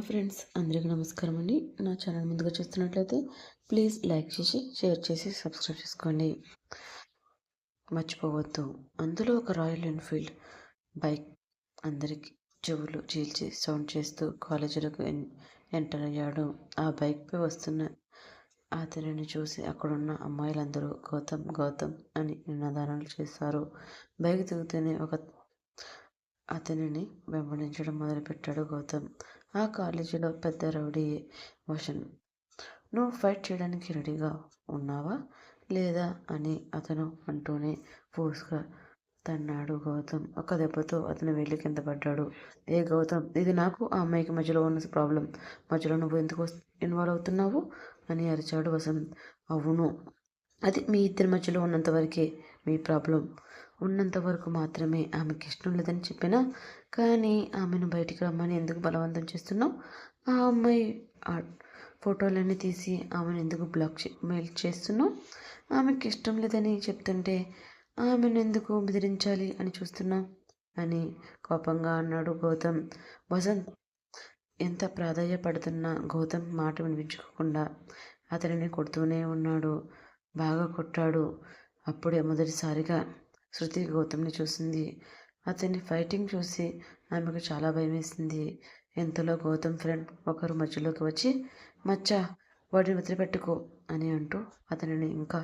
Hello friends అందరికీ నమస్కారం అండి. నా ఛానల్ ముందుగా చూస్తున్నట్లయితే ప్లీజ్ లైక్ చేసి షేర్ చేసి సబ్స్క్రైబ్ చేసుకోండి. మర్చిపోవద్దు. అందులో ఒక రాయల్ ఎన్ఫీల్డ్ బైక్ అందరికీ చెవులు చీల్చి సౌండ్ చేస్తూ కాలేజీలకు ఎంటర్ అయ్యాడు. ఆ బైక్పై వస్తున్న అతనిని చూసి అక్కడున్న అమ్మాయిలందరూ గౌతమ్ గౌతమ్ అని నినాదానాలు చేశారు. బైక్ దిగుతూనే ఒక అతనిని వెంబడించడం మొదలుపెట్టాడు గౌతమ్. ఆ కాలేజీలో పెద్ద రౌడీ వషన్ నువ్వు ఫైట్ చేయడానికి రెడీగా ఉన్నావా లేదా? అని అతను అంటూనే ఫోర్స్గా తన్నాడు గౌతమ్. ఒక దెబ్బతో అతను వెళ్ళి కింద పడ్డాడు. ఏ గౌతమ్ ఇది నాకు ఆ అమ్మాయికి మధ్యలో ఉన్న ప్రాబ్లం. మధ్యలో నువ్వు ఎందుకు ఇన్వాల్వ్ అవుతున్నావు? అని అరిచాడు వసంత్. అవును అది మీ ఇద్దరి మధ్యలో ఉన్నంత వరకే మీ ప్రాబ్లం. ఉన్నంత వరకు మాత్రమే ఆమెకి ఇష్టం లేదని చెప్పినా కానీ ఆమెను బయటికి రమ్మని ఎందుకు బలవంతం చేస్తున్నావు? ఆ అమ్మాయి ఫోటోలన్నీ తీసి ఆమెను ఎందుకు బ్లాక్ మెయిల్ చేస్తున్నావు? ఆమెకి ఇష్టం లేదని చెప్తుంటే ఆమెను ఎందుకు బెదిరించాలి అని చూస్తున్నావు? అని కోపంగా అన్నాడు గౌతమ్. వసంత్ ఎంత ప్రాధాన్యపడుతున్న గౌతమ్ మాట వినిపించుకోకుండా అతనిని కొడుతూనే ఉన్నాడు. బాగా కొట్టాడు. అప్పుడే మొదటిసారిగా శృతి గౌతమ్ని చూసింది. అతని ఫైటింగ్ చూసి ఆమెకు చాలా భయం వేసింది ఎంతలో గౌతమ్ ఫ్రెండ్ ఒకరు మధ్యలోకి వచ్చి మచ్చ వాడిని వదిలిపెట్టుకో అని అంటూ అతనిని ఇంకా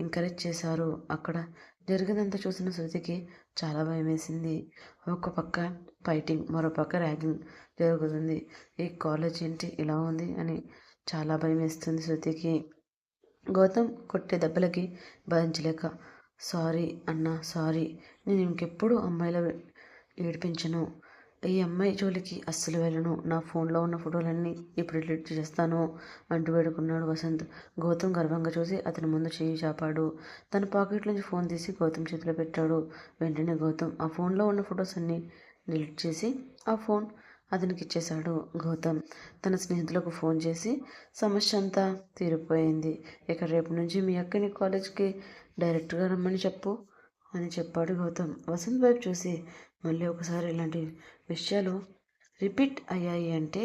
ఎంకరేజ్ చేశారు. అక్కడ జరిగినంత చూసిన శృతికి చాలా భయం వేసింది ఒక పక్క ఫైటింగ్ మరో పక్క ర్యాగింగ్ జరుగుతుంది. ఈ కాలేజ్ ఏంటి? ఇలా ఉంది అని చాలా భయం వేస్తుంది శృతికి. గౌతమ్ కొట్టే దెబ్బలకి భరించలేక సారీ అన్న సారీ. నేను ఇంకెప్పుడు అమ్మాయిల ఏడిపించను. ఈ అమ్మాయి జోలికి అస్సలు వెళ్ళను. నా ఫోన్లో ఉన్న ఫోటోలన్నీ ఇప్పుడు డిలీట్ చేస్తాను అంటూ వేడుకున్నాడు వసంత్. గౌతమ్ గర్వంగా చూసి అతని ముందు చేయి చాపాడు. తన పాకెట్ నుంచి ఫోన్ తీసి గౌతమ్ చేతిలో పెట్టాడు. వెంటనే గౌతమ్ ఆ ఫోన్లో ఉన్న ఫొటోస్ అన్నీ డిలీట్ చేసి ఆ ఫోన్ అతనికి ఇచ్చేశాడు గౌతమ్. తన స్నేహితులకు ఫోన్ చేసి సమస్య అంతా తీరిపోయింది. ఇక రేపు నుంచి మీ అక్కని కాలేజ్కి డైరెక్ట్గా రమ్మని చెప్పు అని చెప్పాడు గౌతమ్. వసంత్ వైపు చూసి మళ్ళీ ఒకసారి ఇలాంటి విషయాలు రిపీట్ అయ్యాయి అంటే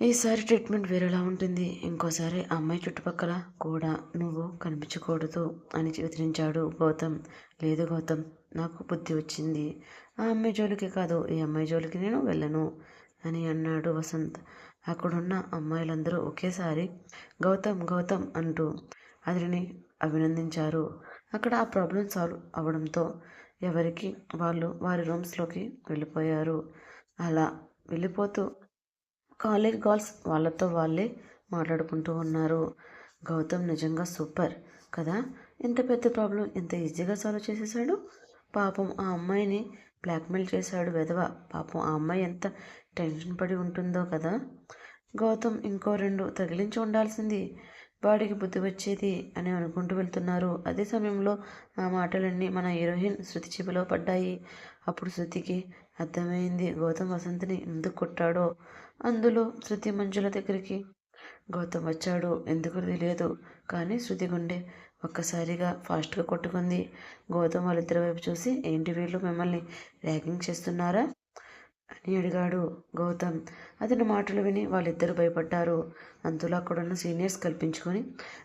ఈసారి ట్రీట్మెంట్ వేరేలా ఉంటుంది. ఇంకోసారి అమ్మాయి చుట్టుపక్కల కూడా నువ్వు కనిపించకూడదు అని బెదిరించాడు గౌతమ్. లేదు గౌతమ్ నాకు బుద్ధి వచ్చింది. ఆ అమ్మాయి జోలికి కాదు ఈ అమ్మాయి జోలికి నేను వెళ్ళను అని అన్నాడు వసంత్. అక్కడున్న అమ్మాయిలందరూ ఒకేసారి గౌతమ్ గౌతమ్ అంటూ అతడిని అభినందించారు. అక్కడ ఆ ప్రాబ్లం సాల్వ్ అవ్వడంతో ఎవరికి వాళ్ళు వారి రూమ్స్లోకి వెళ్ళిపోయారు. అలా వెళ్ళిపోతూ కాలేజ్ గర్ల్స్ వాళ్ళతో వాళ్ళే మాట్లాడుకుంటూ ఉన్నారు. గౌతమ్ నిజంగా సూపర్ కదా? ఇంత పెద్ద ప్రాబ్లం ఎంత ఈజీగా సాల్వ్ చేసేసాడు? పాపం ఆ అమ్మాయిని బ్లాక్మెయిల్ చేశాడు వెధవ. పాపం ఆ అమ్మాయి ఎంత టెన్షన్ పడి ఉంటుందో కదా? గౌతమ్ ఇంకో రెండు తగిలించి ఉండాల్సింది. వాడికి బుద్ధి వచ్చేది అని అనుకుంటూ వెళ్తున్నారు. అదే సమయంలో ఆ మాటలన్నీ మన హీరోయిన్ శృతి చెవిలో పడ్డాయి. అప్పుడు శృతికి అర్థమైంది గౌతమ్ వసంత్ని ఎందుకు కొట్టాడో? అందులో శృతి మంజుల దగ్గరికి గౌతమ్ వచ్చాడు ఎందుకు తెలియదు. కానీ శృతి గుండె ఒక్కసారిగా ఫాస్ట్గా కొట్టుకుంది. గౌతమ్ వాళ్ళిద్దరి వైపు చూసి ఏంటి వీళ్ళు? మిమ్మల్ని ర్యాగింగ్ చేస్తున్నారా? అని అడిగాడు గౌతమ్. అతని మాటలు విని వాళ్ళిద్దరు భయపడ్డారు. అందులో అక్కడున్న సీనియర్స్ కల్పించుకొని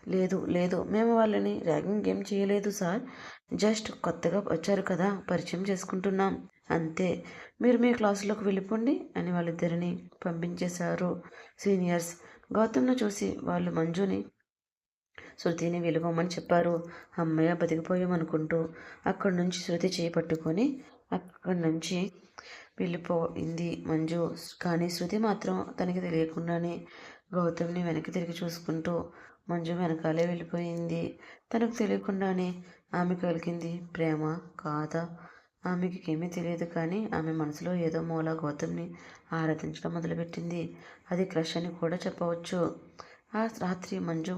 లేదు లేదు మేము వాళ్ళని ర్యాగింగ్ ఏం చేయలేదు సార్. జస్ట్ కొత్తగా వచ్చారు కదా పరిచయం చేసుకుంటున్నాం. అంతే మీరు మీ క్లాసులోకి వెళ్ళిపోండి అని వాళ్ళిద్దరిని పంపించేశారు సీనియర్స్. గౌతమ్ను చూసి వాళ్ళు మంజుని శృతిని వెళ్ళిపోమని చెప్పారు. అమ్మయ్య బతికిపోయామనుకుంటూ అక్కడి నుంచి శృతి చేయి పట్టుకొని అక్కడి నుంచి వెళ్ళిపోయింది మంజు. కానీ శృతి మాత్రం తనకి తెలియకుండానే గౌతమ్ని వెనక్కి తిరిగి చూసుకుంటూ మంజు వెనకాలే వెళ్ళిపోయింది. తనకు తెలియకుండానే ఆమె కలిగింది ప్రేమ కాదా? ఆమెకి ఏమీ తెలియదు కానీ ఆమె మనసులో ఏదో మూల గౌతమ్ని ఆరాధించడం మొదలుపెట్టింది. అది క్రష్ అని కూడా చెప్పవచ్చు. ఆ రాత్రి మంజు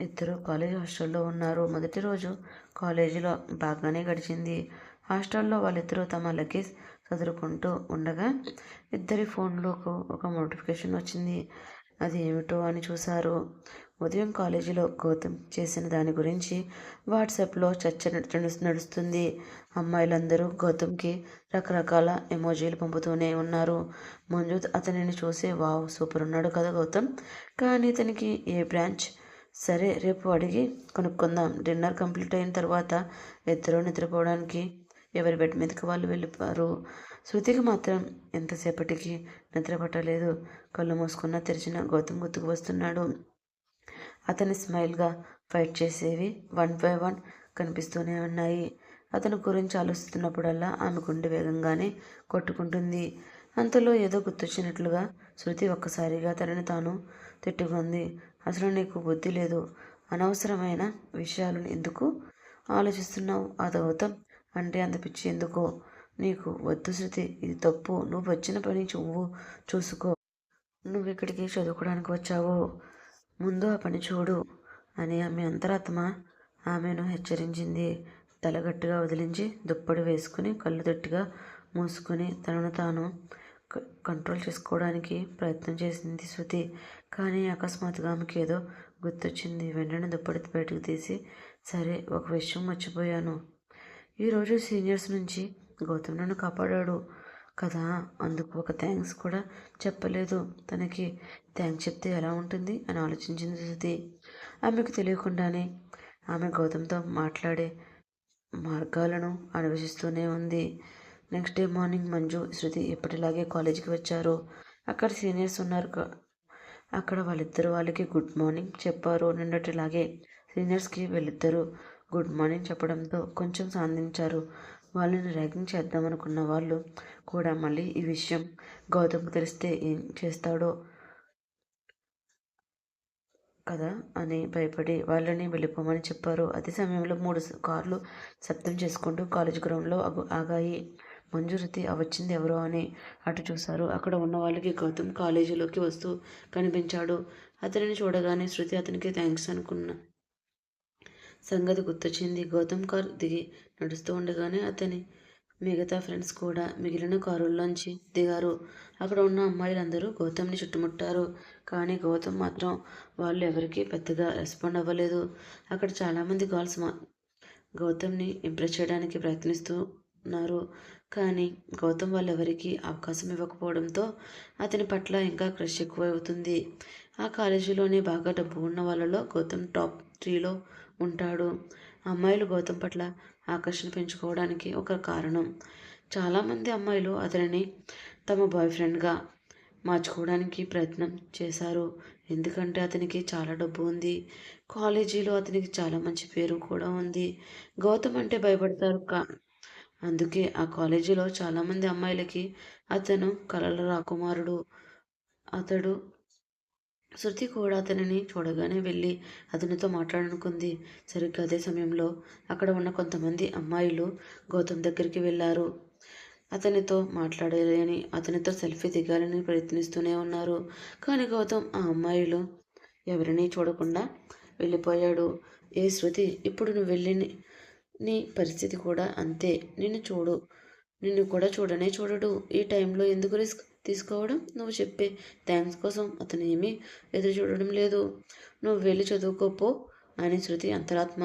ఇద్దరు కాలేజ్ హాస్టల్లో ఉన్నారు. మొదటి రోజు కాలేజీలో బాగానే గడిచింది. హాస్టల్లో వాళ్ళిద్దరూ తమ లగేజ్ చదువుకుంటూ ఉండగా ఇద్దరి ఫోన్లోకి ఒక నోటిఫికేషన్ వచ్చింది. అది ఏమిటో అని చూశారు. ఉదయం కాలేజీలో గౌతమ్ చేసిన దాని గురించి వాట్సాప్లో చర్చ నడుస్తుంది. అమ్మాయిలందరూ గౌతమ్కి రకరకాల ఎమోజీలు పంపుతూనే ఉన్నారు. ముందు అతనిని చూసి వావ్ సూపర్ ఉన్నాడు కదా గౌతమ్. కానీ ఇతనికి ఏ బ్రాంచ్? సరే రేపు అడిగి కొనుక్కుందాం. డిన్నర్ కంప్లీట్ అయిన తర్వాత ఇద్దరు నిద్రపోవడానికి ఎవరి బెడ్ మీదకి వాళ్ళు వెళ్ళిపోయారు. శృతికి మాత్రం ఎంతసేపటికి నిద్ర పట్టలేదు కళ్ళు మూసుకున్న తెరిచిన గౌతమ్ గుర్తుకు వస్తున్నాడు. అతని స్మైల్గా ఫైట్ చేసేవి వన్ బై వన్ కనిపిస్తూనే ఉన్నాయి. అతని గురించి ఆలోచిస్తున్నప్పుడల్లా ఆమె గుండె వేగంగానే కొట్టుకుంటుంది. అంతలో ఏదో గుర్తొచ్చినట్లుగా శృతి ఒక్కసారిగా తనని తాను తిట్టుకుంది. అసలు నీకు బుద్ధి లేదు. అనవసరమైన విషయాలను ఎందుకు ఆలోచిస్తున్నావు? ఆ గౌతమ్ అంటే అంత పిచ్చి ఎందుకో? నీకు వద్దు శృతి ఇది తప్పు. నువ్వు వచ్చిన పని నువ్వు చూసుకో. నువ్వు ఇక్కడికి చదువుకోవడానికి వచ్చావు. ముందు ఆ పని చూడు అని ఆమె అంతరాత్మ ఆమెను హెచ్చరించింది. తలగట్టుగా వదిలించి దుప్పటి వేసుకుని కళ్ళు గట్టిగా మూసుకొని తనను తాను క- కంట్రోల్ చేసుకోవడానికి ప్రయత్నం చేసింది శృతి. కానీ అకస్మాత్తుగా ఆమెకి ఏదో గుర్తొచ్చింది. వెంటనే దుప్పటి బయటకు తీసి సరే ఒక విషయం మర్చిపోయాను. ఈరోజు సీనియర్స్ నుంచి గౌతమ్ నన్ను కాపాడాడు కదా. అందుకు ఒక థ్యాంక్స్ కూడా చెప్పలేదు. తనకి థ్యాంక్స్ చెప్తే ఎలా ఉంటుంది అని ఆలోచించింది శృతి ఆమెకు తెలియకుండానే ఆమె గౌతమ్తో మాట్లాడే మార్గాలను అన్వేషిస్తూనే ఉంది. Next day morning Manju Shruti ఎప్పటిలాగే కాలేజీకి వచ్చారు. అక్కడ సీనియర్స్ ఉన్నారు అక్కడ వాళ్ళిద్దరు వాళ్ళకి గుడ్ మార్నింగ్ చెప్పారు. నిన్నటిలాగే సీనియర్స్కి వెళ్ళిద్దరు గుడ్ మార్నింగ్ చెప్పడంతో కొంచెం సాధించారు. వాళ్ళని ర్యాగింగ్ చేద్దామనుకున్న వాళ్ళు కూడా మళ్ళీ ఈ విషయం గౌతమ్ తెలిస్తే ఏం చేస్తాడో కదా అని భయపడి వాళ్ళని వెళ్ళిపోమని చెప్పారు. అదే సమయంలో మూడు కార్లు శబ్దం చేసుకుంటూ కాలేజ్ గ్రౌండ్లో ఆగాయి. మంజురతి వచ్చింది ఎవరో అని అటు చూశారు. అక్కడ ఉన్న వాళ్ళకి గౌతమ్ కాలేజీలోకి వస్తూ కనిపించాడు. అతనిని చూడగానే శృతి అతనికి థ్యాంక్స్ అనుకున్న సంగతి గుర్తొచ్చింది. గౌతమ్ కారు దిగి నడుస్తూ ఉండగానే అతని మిగతా ఫ్రెండ్స్ కూడా మిగిలిన కారుల్లోంచి దిగారు. అక్కడ ఉన్న అమ్మాయిలందరూ గౌతమ్ని చుట్టుముట్టారు. కానీ గౌతమ్ మాత్రం వాళ్ళు ఎవరికీ పెద్దగా రెస్పాండ్ అవ్వలేదు. అక్కడ చాలామంది గర్ల్స్ మా గౌతమ్ని ఇంప్రెస్ చేయడానికి ప్రయత్నిస్తూ ఉన్నారు కానీ గౌతమ్ వాళ్ళెవరికీ అవకాశం ఇవ్వకపోవడంతో అతని పట్ల ఇంకా క్రష్ ఎక్కువ అవుతుంది ఆ కాలేజీలోనే బాగా డబ్బు ఉన్న వాళ్ళలో గౌతమ్ టాప్ త్రీలో ఉంటాడు. అమ్మాయిలు గౌతమ్ పట్ల ఆకర్షణ పెంచుకోవడానికి ఒక కారణం. చాలామంది అమ్మాయిలు అతనిని తమ బాయ్ ఫ్రెండ్గా మార్చుకోవడానికి ప్రయత్నం చేశారు. ఎందుకంటే అతనికి చాలా డబ్బు ఉంది. కాలేజీలో అతనికి చాలా మంచి పేరు కూడా ఉంది. గౌతమ్ అంటే భయపడతారు కా అందుకే ఆ కాలేజీలో చాలామంది అమ్మాయిలకి అతను కలల రాకుమారుడు అతడు శృతి కూడా అతనిని చూడగానే వెళ్ళి అతనితో మాట్లాడనుకుంది సరిగ్గా అదే సమయంలో అక్కడ ఉన్న కొంతమంది అమ్మాయిలు గౌతమ్ దగ్గరికి వెళ్ళారు. అతనితో మాట్లాడాలని అతనితో సెల్ఫీ దిగాలని ప్రయత్నిస్తూనే ఉన్నారు. కానీ గౌతమ్ ఆ అమ్మాయిలు ఎవరిని చూడకుండా వెళ్ళిపోయాడు. ఏ శృతి ఇప్పుడు నువ్వు వెళ్ళి నీ- నీ పరిస్థితి కూడా అంతే. నిన్ను చూడు. నిన్ను కూడా చూడనే చూడడు. ఈ టైంలో ఎందుకు రిస్క్? తీసుకోవడం నువ్వు చెప్పే థ్యాంక్స్ కోసం అతను ఏమీ ఎదురు చూడడం లేదు. నువ్వు వెళ్ళి చదువుకోపో అని శృతి అంతరాత్మ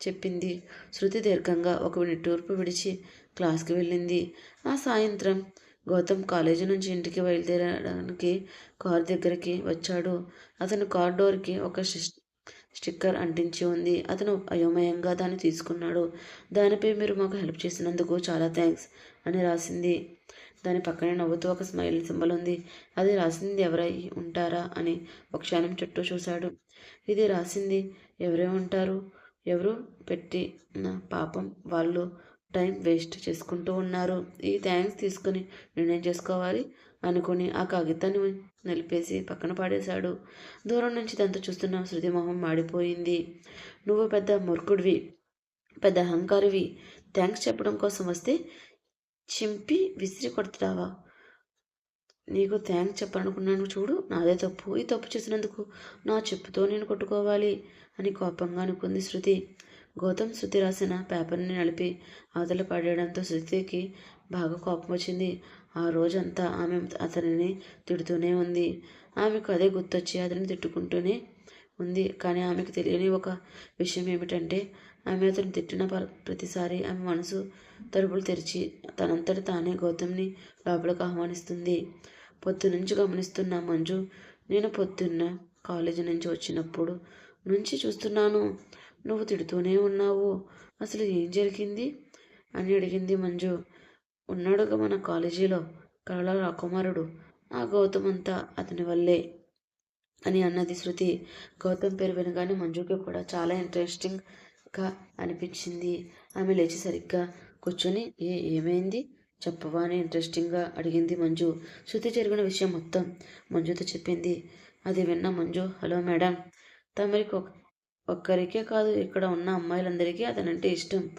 చెప్పింది. శృతి దీర్ఘంగా ఒక నిట్టూర్పు విడిచి క్లాస్కి వెళ్ళింది. ఆ సాయంత్రం గౌతమ్ కాలేజీ నుంచి ఇంటికి బయలుదేరడానికి కార్ దగ్గరికి వచ్చాడు. అతను కార్ డోర్కి ఒక స్టిక్కర్ అంటించి ఉంది. అతను అయోమయంగా దాన్ని తీసుకున్నాడు. దానిపై మీరు మాకు హెల్ప్ చేసినందుకు చాలా థ్యాంక్స్ అని రాసింది. దాని పక్కనే నవ్వుతూ ఒక స్మైల్ సింబల్ ఉంది. అది రాసింది ఎవరై ఉంటారా అని ఒక క్షణం చుట్టూ చూశాడు. ఇది రాసింది ఎవరే ఉంటారు? ఎవరు పెట్టి నా పాపం వాళ్ళు టైం వేస్ట్ చేసుకుంటూ ఉన్నారు. ఈ థ్యాంక్స్ తీసుకుని నిర్ణయం చేసుకోవాలి అనుకుని ఆ కాగితాన్ని నిలిపేసి పక్కన పాడేశాడు. దూరం నుంచి దాంతో చూస్తున్న శృతి మొహం మాడిపోయింది. నువ్వు పెద్ద మురుకుడివి పెద్ద అహంకారివి. థ్యాంక్స్ చెప్పడం కోసం వస్తే చింపి విసిరి కొడుతున్నావా? నీకు థ్యాంక్స్ చెప్పాలనుకున్నాను చూడు నాదే తప్పు. ఈ తప్పు చేసినందుకు నా చెప్పుతో నేను కొట్టుకోవాలి అని కోపంగా అనుకుంది శృతి. గౌతమ్ శృతి రాసిన పేపర్ని నలిపి అవతల పడేయడంతో శృతికి బాగా కోపం వచ్చింది. ఆ రోజంతా ఆమె అతనిని తిడుతూనే ఉంది. ఆమెకు అదే గుర్తొచ్చి అతన్ని తిట్టుకుంటూనే ఉంది. కానీ ఆమెకు తెలియని ఒక విషయం ఏమిటంటే ఆమె అతను తిట్టిన ప- ప్రతిసారి ఆమె మనసు తలుపులు తెరిచి తనంతట తానే గౌతమ్ని లోపలికి ఆహ్వానిస్తుంది. పొద్దునుంచి గమనిస్తున్న మంజు నేను పొద్దున్న కాలేజీ నుంచి వచ్చినప్పుడు నుంచి చూస్తున్నాను. నువ్వు తిడుతూనే ఉన్నావు. అసలు ఏం జరిగింది? అని అడిగింది మంజు. ఉన్నాడుగా మన కాలేజీలో కళల రాకుమారుడు. ఆ గౌతమ్ అంతా అతని వల్లే అని అన్నది శృతి. గౌతమ్ పేరు వినగానే మంజుకి కూడా చాలా ఇంట్రెస్టింగ్ అక్క అనిపించింది. ఆమె లేచి సరిగ్గా కూర్చొని ఏ ఏమైంది? చెప్పవా? అని ఇంట్రెస్టింగ్గా అడిగింది మంజు. శృతి జరిగిన విషయం మొత్తం మంజుతో చెప్పింది. అది విన్న మంజు హలో మేడం. తమరికి ఒక్కరికే కాదు ఇక్కడ ఉన్న అమ్మాయిలందరికీ అతనంటే ఇష్టం.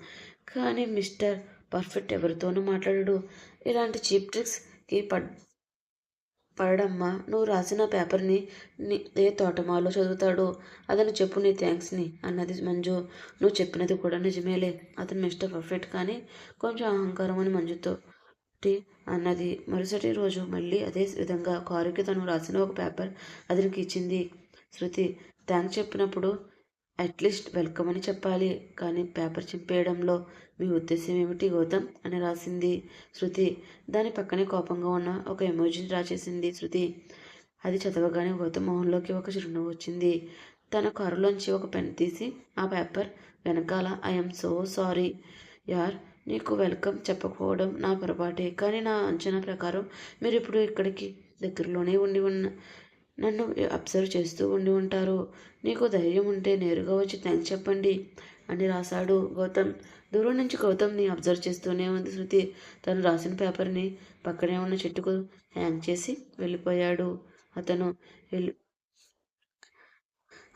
కానీ మిస్టర్ పర్ఫెక్ట్ ఎవరితోనూ మాట్లాడడు. ఇలాంటి చీప్ ట్రిక్స్కి పడ్ పడమ్మా నువ్వు రాసిన పేపర్ని నీ ఏ తోటమాలో చదువుతాడు అతను చెప్పు నీ థ్యాంక్స్ని అన్నది మంజు. నువ్వు చెప్పినది కూడా నిజమేలే. అతను మిస్టర్ పర్ఫెక్ట్ కానీ కొంచెం అహంకారం అని మంజుతో అన్నది. మరుసటి రోజు మళ్ళీ అదే విధంగా కారుకి తను రాసిన ఒక పేపర్ అతనికి ఇచ్చింది. శృతి థ్యాంక్స్ చెప్పినప్పుడు అట్లీస్ట్ వెల్కమ్ అని చెప్పాలి. కానీ పేపర్ చింపేయడంలో మీ ఉద్దేశం ఏమిటి? గౌతమ్ అని రాసింది శృతి. దాని పక్కనే కోపంగా ఉన్న ఒక ఎమోజిని రాసేసింది శృతి. అది చదవగానే గౌతమ్ మొహంలోకి ఒక చిరునవ్వు వచ్చింది. తన కారులోంచి ఒక పెన్ తీసి ఆ పేపర్ వెనకాల ఐఎమ్ సో సారీ యార్ నీకు వెల్కమ్ చెప్పకపోవడం నా పొరపాటే. కానీ నా అంచనా ప్రకారం మీరు ఇప్పుడు ఇక్కడికి దగ్గరలోనే ఉండి ఉన్న నన్ను అబ్జర్వ్ చేస్తూ ఉండి ఉంటారు. నీకు ధైర్యం ఉంటే నేరుగా వచ్చి థ్యాంక్స్ చెప్పండి అని రాశాడు గౌతమ్. దూరం నుంచి గౌతమ్ని అబ్జర్వ్ చేస్తూనే ఉంది శృతి. తను రాసిన పేపర్ని పక్కనే ఉన్న చెట్టుకు హ్యాంగ్ చేసి వెళ్ళిపోయాడు. అతను వెళ్ళి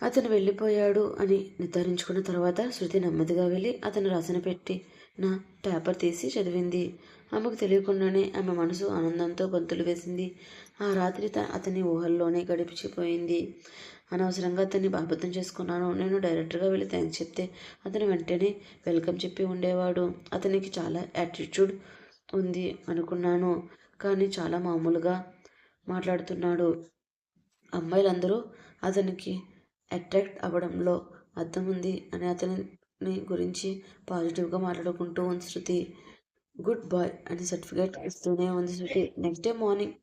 అతను వెళ్ళిపోయాడు అని నిర్ధారించుకున్న తర్వాత శృతి నెమ్మదిగా వెళ్ళి అతను రాసిన పెట్టి నా పేపర్ తీసి చదివింది. ఆమెకు తెలియకుండానే ఆమె మనసు ఆనందంతో గొంతులు వేసింది. ఆ రాత్రి త- అతని ఊహల్లోనే గడిచిపోయింది అనవసరంగా అతన్ని అబద్ధం చేసుకున్నాను. నేను డైరెక్ట్గా వెళ్ళి థ్యాంక్స్ చెప్తే అతను వెంటనే వెల్కమ్ చెప్పి ఉండేవాడు. అతనికి చాలా యాటిట్యూడ్ ఉంది అనుకున్నాను. కానీ చాలా మామూలుగా మాట్లాడుతున్నాడు. అమ్మాయిలందరూ అతనికి అట్రాక్ట్ అవ్వడంలో అర్థం ఉంది అని అతని గురించి పాజిటివ్గా మాట్లాడుకుంటూ ఉంది శృతి. గుడ్ బాయ్ అని సర్టిఫికేట్ ఇస్తూనే ఉంది శృతి. నెక్స్ట్ డే మార్నింగ్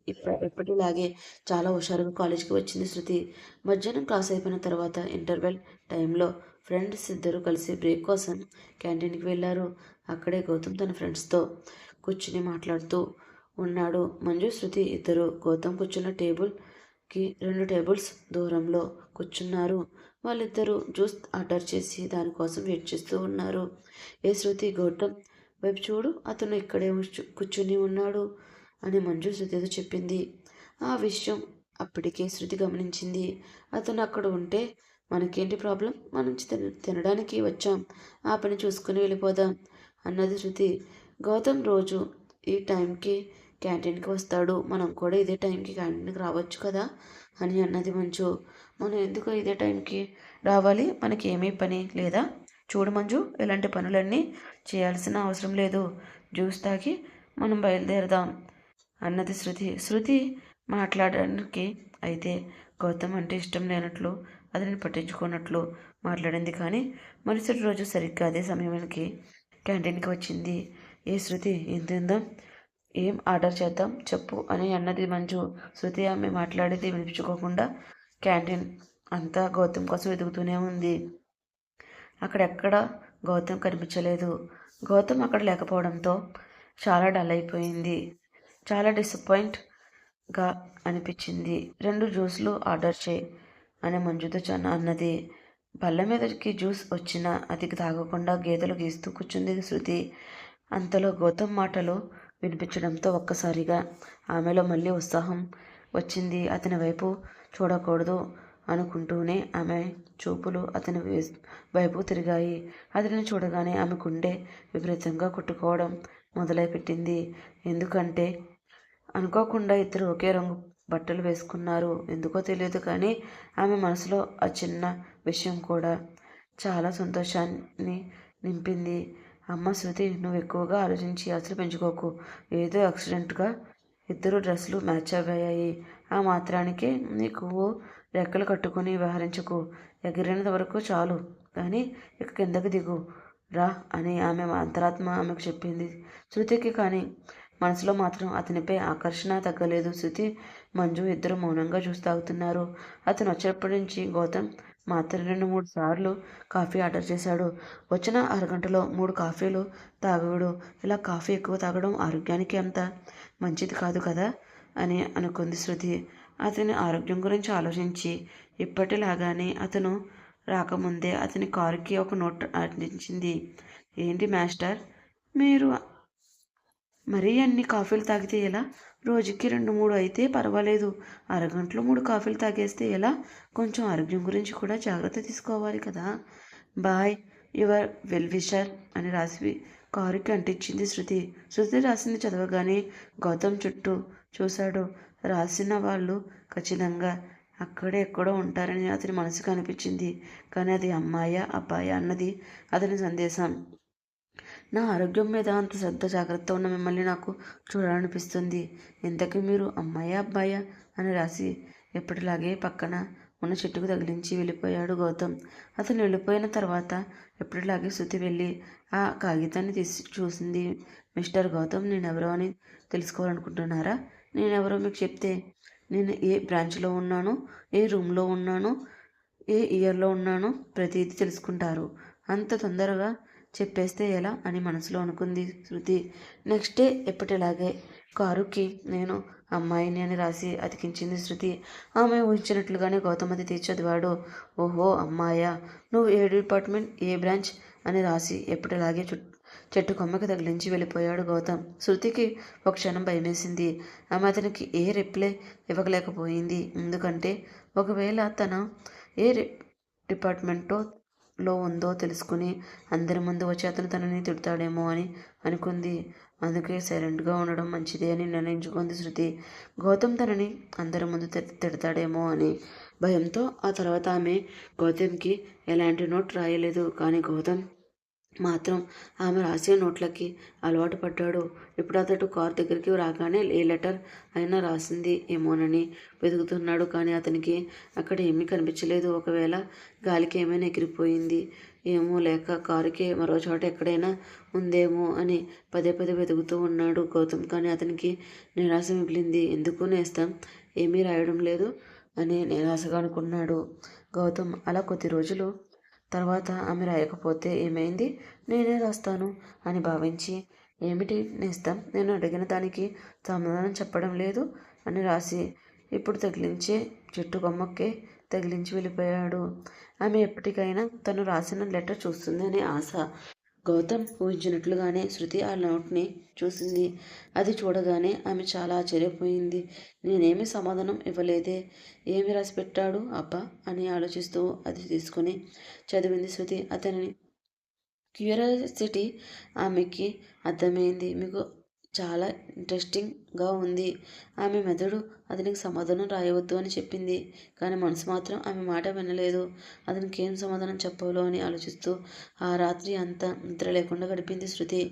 ఎప్పటిలాగే చాలా హుషారుగా కాలేజ్కి వచ్చింది శృతి. మధ్యాహ్నం క్లాస్ అయిపోయిన తర్వాత ఇంటర్వెల్ టైంలో ఫ్రెండ్స్ ఇద్దరు కలిసి బ్రేక్ కోసం క్యాంటీన్కి వెళ్ళారు. అక్కడే గౌతమ్ తన ఫ్రెండ్స్తో కూర్చుని మాట్లాడుతూ ఉన్నాడు. మంజు శృతి ఇద్దరు గౌతమ్ కూర్చున్న టేబుల్కి రెండు టేబుల్స్ దూరంలో కూర్చున్నారు. వాళ్ళిద్దరూ జ్యూస్ ఆర్డర్ చేసి దానికోసం వెయిట్ చేస్తూ ఉన్నారు. ఏ శృతి గౌతమ్ వైపు చూడు అతను ఇక్కడే కూర్చుని ఉన్నాడు అని మంజు శృతితో చెప్పింది. ఆ విషయం అప్పటికే శృతి గమనించింది. అతను అక్కడ ఉంటే మనకేంటి ప్రాబ్లం? మనం తిన తినడానికి వచ్చాం. ఆ పని చూసుకుని వెళ్ళిపోదాం అన్నది శృతి. గౌతమ్ రోజు ఈ టైంకి క్యాంటీన్కి వస్తాడు. మనం కూడా ఇదే టైంకి క్యాంటీన్కి రావచ్చు కదా అని అన్నది మంచు మనం ఎందుకు ఇదే టైంకి రావాలి? మనకి ఏమీ పని లేదా? చూడు మంజు ఇలాంటి పనులన్నీ చేయాల్సిన అవసరం లేదు. జ్యూస్ తాగి మనం బయలుదేరదాం అన్నది శృతి. శృతి మాట్లాడడానికి అయితే గౌతమ్ అంటే ఇష్టం లేనట్లు అతనిని పట్టించుకున్నట్లు మాట్లాడింది కానీ మరుసటి రోజు సరిగ్గా అదే సమయానికి క్యాంటీన్కి వచ్చింది. ఏ శృతి ఏం తిందాం ఏం ఆర్డర్ చేద్దాం? చెప్పు అని అన్నది మంజు. శృతి ఆమె మాట్లాడేది వినిపించుకోకుండా క్యాంటీన్ అంతా గౌతమ్ కోసం వెతుకుతూనే ఉంది. అక్కడెక్కడ గౌతమ్ కనిపించలేదు. గౌతమ్ అక్కడ లేకపోవడంతో చాలా డల్ అయిపోయింది. చాలా డిసప్పాయింట్గా అనిపించింది. రెండు జ్యూస్లు ఆర్డర్ చేయి అని మంజుతో చన్న అన్నది. బల్ల మీదకి జ్యూస్ వచ్చినా అది తాగకుండా గీతలు గీస్తూ కూర్చుంది శృతి. అంతలో గౌతమ్ మాటలు వినిపించడంతో ఒక్కసారిగా ఆమెలో మళ్ళీ ఉత్సాహం వచ్చింది. అతని వైపు చూడకూడదు. అనుకుంటూనే ఆమె చూపులు అతని వైపు తిరిగాయి. అతనిని చూడగానే ఆమె గుండె విపరీతంగా కొట్టుకోవడం మొదలుపెట్టింది. ఎందుకంటే అనుకోకుండా ఇద్దరు ఒకే రంగు బట్టలు వేసుకున్నారు. ఎందుకో తెలియదు కానీ ఆమె మనసులో ఆ చిన్న విషయం కూడా చాలా సంతోషాన్ని నింపింది. అమ్మ శృతి నువ్వు ఎక్కువగా ఆలోచించి అసలు పెంచుకోకు. ఏదో యాక్సిడెంట్గా ఇద్దరు డ్రెస్సులు మ్యాచ్ అయ్యాయి. ఆ మాత్రానికి నీకు రెక్కలు కట్టుకుని వ్యవహరించకు. ఎగిరినంత వరకు చాలు. కానీ ఇక కిందకి దిగు. రా అని ఆమె అంతరాత్మ ఆమెకు చెప్పింది. శృతికి కానీ మనసులో మాత్రం అతనిపై ఆకర్షణ తగ్గలేదు. శృతి మంజు ఇద్దరు మౌనంగా చూసి తాగుతున్నారు. అతను వచ్చేప్పటి నుంచి గౌతమ్ మాత్రం రెండు మూడు సార్లు కాఫీ ఆర్డర్ చేశాడు. వచ్చిన అరగంటలో మూడు కాఫీలు తాగడు ఇలా కాఫీ ఎక్కువ తాగడం ఆరోగ్యానికి అంత మంచిది కాదు కదా? అని అనుకుంది శృతి. అతని ఆరోగ్యం గురించి ఆలోచించి. ఇప్పటిలాగానే అతను రాకముందే అతని కారుకి ఒక నోట్ అందించింది. ఏంటి మాస్టర్? మీరు మరీ అన్ని కాఫీలు తాగితే ఎలా? రోజుకి రెండు మూడు అయితే పర్వాలేదు. అరగంటలో మూడు కాఫీలు తాగేస్తే ఎలా? కొంచెం ఆరోగ్యం గురించి కూడా జాగ్రత్త తీసుకోవాలి కదా. బాయ్ యువర్ వెల్ విషర్ అని రాసి కారుకి అంటించింది శృతి. శృతి రాసింది చదవగానే గౌతమ్ చుట్టూ చూశాడు. రాసిన వాళ్ళు ఖచ్చితంగా అక్కడే ఎక్కడో ఉంటారని అతని మనసుకు అనిపించింది కానీ అది అమ్మాయ అబ్బాయా అన్నది అతని సందేశం. నా ఆరోగ్యం మీద అంత శ్రద్ధ జాగ్రత్త ఉన్న మిమ్మల్ని నాకు చూడాలనిపిస్తుంది. ఇంతకీ మీరు అమ్మాయా అబ్బాయా అని రాసి ఎప్పటిలాగే పక్కన ఉన్న చెట్టుకు తగిలించి వెళ్ళిపోయాడు గౌతమ్. అతను వెళ్ళిపోయిన తర్వాత ఎప్పటిలాగే శృతి వెళ్ళి ఆ కాగితాన్ని తీసి చూసింది. మిస్టర్ గౌతమ్ నేనెవరో అని తెలుసుకోవాలనుకుంటున్నారా? నేనెవరో మీకు చెప్తే నేను ఏ బ్రాంచ్లో ఉన్నానో ఏ రూమ్లో ఉన్నానో ఏ ఇయర్లో ఉన్నానో ప్రతిదీ తెలుసుకుంటారు. అంత తొందరగా చెప్పేస్తే ఎలా అని మనసులో అనుకుంది శృతి. నెక్స్ట్ డే ఎప్పటిలాగే కారుకి నేను అమ్మాయిని అని రాసి అతికించింది శృతి. ఆమె ఊహించినట్లుగానే గౌతమతి తీర్చదివాడు. ఓహో అమ్మాయా నువ్వు ఏ డిపార్ట్మెంట్ ఏ బ్రాంచ్ అని రాసి ఎప్పటిలాగే చుట్టూ చెట్టు కొమ్మకి తగిలించి వెళ్ళిపోయాడు గౌతమ్. శృతికి ఒక క్షణం భయమేసింది. ఆమె అతనికి ఏ రిప్లై ఇవ్వలేకపోయింది. ఎందుకంటే ఒకవేళ తన ఏ డిపార్ట్మెంటో లో ఉందో తెలుసుకుని అందరి ముందు వచ్చి అతను తనని తిడతాడేమో అని అనుకుంది. అందుకే సైలెంట్గా ఉండడం మంచిది అని నిర్ణయించుకుంది శృతి. గౌతమ్ తనని అందరి ముందు తిడతాడేమో అని భయంతో ఆ తర్వాత ఆమె గౌతమ్కి ఎలాంటి నోట్ రాయలేదు. కానీ గౌతమ్ మాత్రం ఆమె రాసే నోట్లకి అలవాటు పడ్డాడు. ఇప్పుడు అతడు కార్ దగ్గరికి రాగానే ఏ లెటర్ అయినా రాసింది ఏమోనని వెతుకుతున్నాడు. కానీ అతనికి అక్కడ ఏమీ కనిపించలేదు. ఒకవేళ గాలికి ఏమైనా ఎగిరిపోయింది ఏమో లేక కారుకి మరో చోట ఎక్కడైనా ఉందేమో అని పదే పదే వెతుకుతూ ఉన్నాడు గౌతమ్. కానీ అతనికి నిరాశ మిగిలింది. ఎందుకు నేస్తాం? ఏమీ రాయడం లేదు అని నిరాశగా అనుకున్నాడు గౌతమ్. అలా కొద్ది రోజులు తర్వాత ఆమె రాయకపోతే ఏమైంది? నేనే రాస్తాను అని భావించి ఏమిటి నేస్తాం? నేను అడిగిన దానికి సమాధానం చెప్పడం లేదు అని రాసి ఇప్పుడు తగిలించే చెట్టు కొమ్మకే తగిలించి వెళ్ళిపోయాడు. ఆమె ఎప్పటికైనా తను రాసిన లెటర్ చూస్తుంది అనే ఆశ గౌతమ్ ఊహించినట్లుగానే శృతి ఆ నోట్ని చూసింది. అది చూడగానే ఆమె చాలా ఆశ్చర్యపోయింది. నేనేమి సమాధానం ఇవ్వలేదే. ఏమి రాసి పెట్టాడు అబ్బా అని ఆలోచిస్తూ అది తీసుకుని చదివింది శృతి. అతని క్యూరియాసిటీ ఆమెకి అర్థమైంది. మీకు చాలా ఇంట్రెస్టింగ్గా ఉంది. ఆమె మెదడు అతనికి సమాధానం రాయవద్దు అని చెప్పింది. కానీ మనసు మాత్రం ఆమె మాట వినలేదు. అతనికి ఏం సమాధానం చెప్పాలో అని ఆలోచిస్తూ ఆ రాత్రి అంతా నిద్ర లేకుండా గడిపింది శృతి.